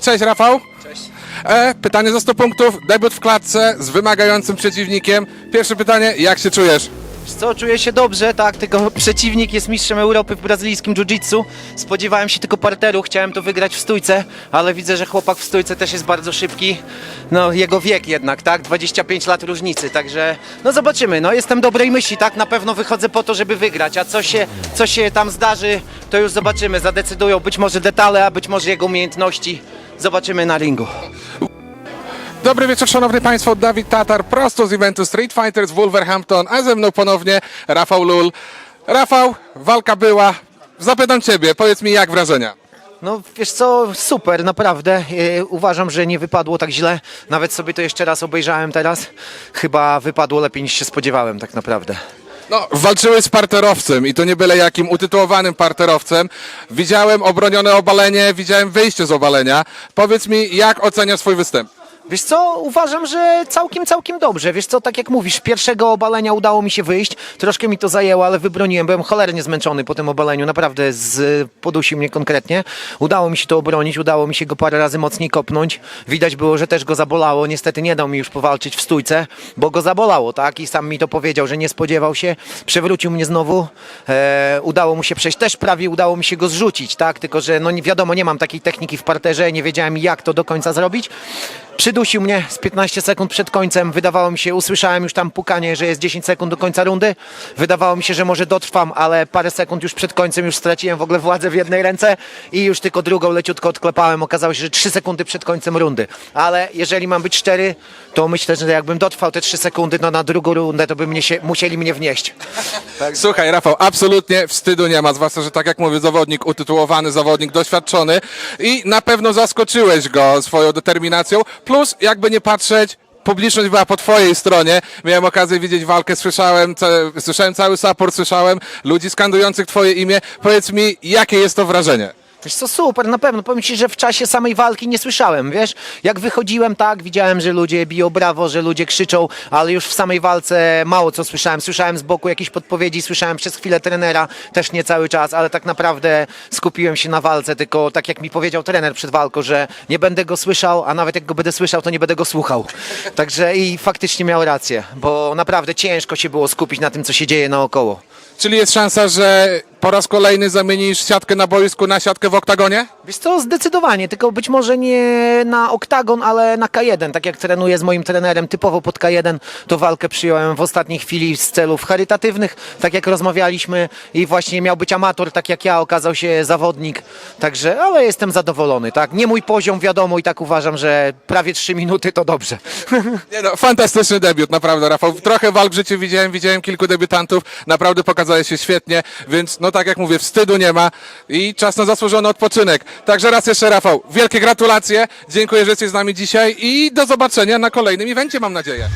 Cześć Rafał. Cześć. E, pytanie za 100 punktów. Debiut w klatce z wymagającym przeciwnikiem. Pierwsze pytanie, jak się czujesz? Co, czuję się dobrze, tak, tylko przeciwnik jest mistrzem Europy w brazylijskim jiu-jitsu. Spodziewałem się tylko parteru, chciałem to wygrać w stójce, ale widzę, że chłopak w stójce też jest bardzo szybki. No, jego wiek jednak, tak, 25 lat różnicy, także no zobaczymy. No, jestem dobrej myśli, tak, na pewno wychodzę po to, żeby wygrać, a co się, co się tam zdarzy, to już zobaczymy. Zadecydują być może detale, a być może jego umiejętności. Zobaczymy na ringu. Dobry wieczór, szanowni państwo. Dawid Tatar, prosto z eventu Street Fighters Wolverhampton, a ze mną ponownie Rafał Lul. Rafał, walka była. Zapytam ciebie, powiedz mi jak wrażenia. No wiesz co, super, naprawdę. E, uważam, że nie wypadło tak źle. Nawet sobie to jeszcze raz obejrzałem teraz. Chyba wypadło lepiej niż się spodziewałem tak naprawdę. No, walczyłeś z parterowcem i to nie byle jakim utytułowanym parterowcem. Widziałem obronione obalenie, widziałem wyjście z obalenia. Powiedz mi, jak oceniasz swój występ? Wiesz co, uważam, że całkiem, całkiem dobrze. Wiesz co, tak jak mówisz, pierwszego obalenia udało mi się wyjść. Troszkę mi to zajęło, ale wybroniłem. Byłem cholernie zmęczony po tym obaleniu. Naprawdę z, podusił mnie konkretnie. Udało mi się to obronić, udało mi się go parę razy mocniej kopnąć. Widać było, że też go zabolało. Niestety nie dał mi już powalczyć w stójce, bo go zabolało, tak? I sam mi to powiedział, że nie spodziewał się. Przewrócił mnie znowu. E, udało mu się przejść. Też prawie udało mi się go zrzucić, tak? Tylko, że no wiadomo, nie mam takiej techniki w parterze. Nie wiedziałem, jak to do końca zrobić. Przydusił mnie z 15 sekund przed końcem. Wydawało mi się, usłyszałem już tam pukanie, że jest 10 sekund do końca rundy. Wydawało mi się, że może dotrwam, ale parę sekund już przed końcem już straciłem w ogóle władzę w jednej ręce i już tylko drugą leciutko odklepałem. Okazało się, że 3 sekundy przed końcem rundy. Ale jeżeli mam być szczery, to myślę, że jakbym dotrwał te 3 sekundy, no na drugą rundę, to by mnie się, musieli mnie wnieść. Słuchaj, Rafał, absolutnie wstydu nie ma, zwłaszcza, że tak jak mówię, zawodnik utytułowany, zawodnik doświadczony i na pewno zaskoczyłeś go swoją determinacją, plus jakby nie patrzeć, publiczność była po twojej stronie, miałem okazję widzieć walkę, słyszałem, słyszałem cały support, słyszałem ludzi skandujących twoje imię. Powiedz mi, jakie jest to wrażenie? Wiesz co, super, na pewno. Powiem Ci, że w czasie samej walki nie słyszałem, wiesz? Jak wychodziłem, tak, widziałem, że ludzie biją brawo, że ludzie krzyczą, ale już w samej walce mało co słyszałem. Słyszałem z boku jakieś podpowiedzi, słyszałem przez chwilę trenera, też nie cały czas, ale tak naprawdę skupiłem się na walce, tylko tak jak mi powiedział trener przed walką, że nie będę go słyszał, a nawet jak go będę słyszał, to nie będę go słuchał. Także i faktycznie miał rację, bo naprawdę ciężko się było skupić na tym, co się dzieje naokoło. Czyli jest szansa, że po raz kolejny zamienisz siatkę na boisku na siatkę w oktagonie? Wiesz co, zdecydowanie, tylko być może nie na oktagon, ale na K1. Tak jak trenuję z moim trenerem typowo pod K1, to walkę przyjąłem w ostatniej chwili z celów charytatywnych, tak jak rozmawialiśmy i właśnie miał być amator, tak jak ja, okazał się zawodnik. Także, ale jestem zadowolony, tak? Nie mój poziom, wiadomo, i tak uważam, że prawie 3 minuty to dobrze. Nie no, fantastyczny debiut, naprawdę, Rafał. Trochę walk w życiu widziałem, widziałem kilku debiutantów, naprawdę pokazałeś się świetnie, więc no tak jak mówię, wstydu nie ma i czas na zasłużony odpoczynek. Także raz jeszcze, Rafał, wielkie gratulacje, dziękuję, że jesteś z nami dzisiaj i do zobaczenia na kolejnym evencie, mam nadzieję.